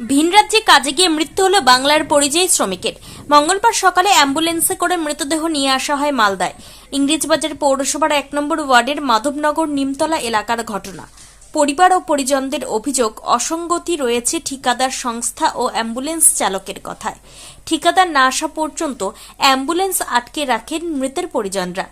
ভিন রাজ্যে কাজে গিয়ে মৃত্যু হলো বাংলার পরিযায়ী শ্রমিকের। মঙ্গলবার সকালে অ্যাম্বুলেন্সে করে মৃতদেহ নিয়ে আসা হয় মালদায়। ইংরেজবাজার পৌরসভার এক নম্বর ওয়ার্ডের মাধবনগর নিমতলা এলাকার ঘটনা। পরিবার ও পরিজনদের অভিযোগ, অসঙ্গতি রয়েছে ঠিকাদার সংস্থা ও অ্যাম্বুলেন্স চালকের কথায়। ঠিকাদার না আসা পর্যন্ত অ্যাম্বুলেন্স আটকে রাখেন মৃতের পরিজনরা।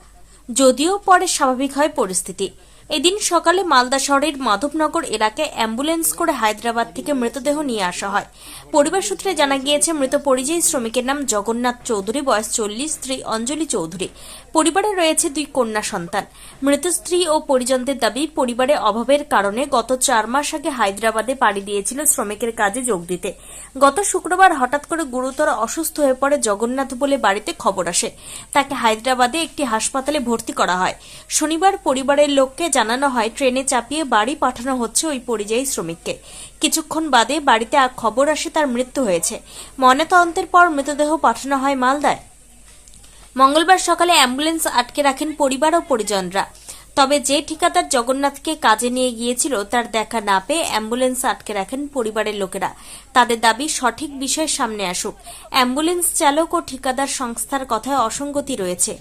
যদিও পরে স্বাভাবিক হয় পরিস্থিতি। এদিন সকালে মালদা শহরের মাধবনগর এলাকায় অ্যাম্বুলেন্স করে হায়দ্রাবাদ থেকে মৃতদেহ নিয়ে আসা হয়। পরিবার সূত্রে জানা গিয়েছে, মৃত পরিযায়ী শ্রমিকের নাম জগন্নাথ চৌধুরী, বয়স চল্লিশ, স্ত্রী অঞ্জলি চৌধুরী। পরিবারে রয়েছে দুই কন্যা সন্তান। মৃত স্ত্রী ও পরিজনদের দাবি, পরিবারে অভাবের কারণে গত চার মাস আগে হায়দ্রাবাদে পাড়ি দিয়েছিল শ্রমিকের কাজে যোগ দিতে। গত শুক্রবার হঠাৎ করে গুরুতর অসুস্থ হয়ে পড়ে জগন্নাথ বলে বাড়িতে খবর আসে। তাকে হায়দ্রাবাদে একটি হাসপাতালে ভর্তি করা হয়। শনিবার পরিবারের লোককে জানানো হয়, ট্রেনে চাপিয়ে বাড়ি পাঠানো হচ্ছে ওই পরিযায়ী শ্রমিককে। কিছুক্ষণ বাদে বাড়িতে খবর আসে, তার মৃত্যু হয়েছে। ময়নাতদন্তের পর মৃতদেহ পাঠানো হয় মালদায়। মঙ্গলবার সকালে অ্যাম্বুলেন্স আটকে রাখেন পরিবার ও পরিজনরা। তবে যে ঠিকাদার জগন্নাথকে কাজে নিয়ে গিয়েছিল, তার দেখা না পেয়ে অ্যাম্বুলেন্স আটকে রাখেন পরিবারের লোকেরা। তাদের দাবি, সঠিক বিষয় সামনে আসুক। অ্যাম্বুলেন্স চালক ও ঠিকাদার সংস্থার কথায় অসঙ্গতি রয়েছে।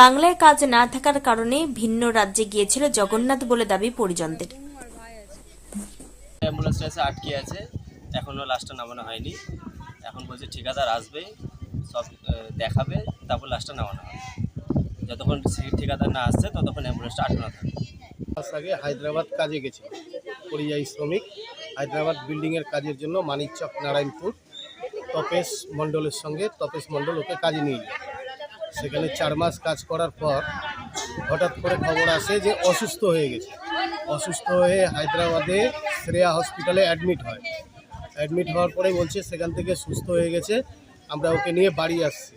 বাংলায় কাজ না থাকার কারণে ভিন্ন রাজ্যে গিয়েছিল জগন্নাথ বলে দাবি পরিজনদের। আটকে আছে। নামানো হয়নি। এখন বলছে ঠিকাদার আসবে, সব দেখাবে, তারপর নামানো হবে। যতক্ষণ ঠিকাদার না আসছে, ততক্ষণ অ্যাম্বুলেন্সটা থাকবে মাস আগে হায়দ্রাবাদ কাজে গেছিল, পরিযায়ী শ্রমিক। হায়দ্রাবাদ বিল্ডিংয়ের কাজের জন্য মানিকচক নারায়ণপুর। তপেশ মণ্ডলের সঙ্গে তপেশ মণ্ডল ওকে কাজে নিয়ে যায় সেখানে চার মাস কাজ করার পর হঠাৎ করে খবর আসে যে অসুস্থ হয়ে গেছে। অসুস্থ হয়ে হায়দ্রাবাদে শ্রেয়া হসপিটালে অ্যাডমিট হয়। অ্যাডমিট হওয়ার পরে বলছে, সেখান থেকে সুস্থ হয়ে গেছে, আমরা ওকে নিয়ে বাড়ি আসছি।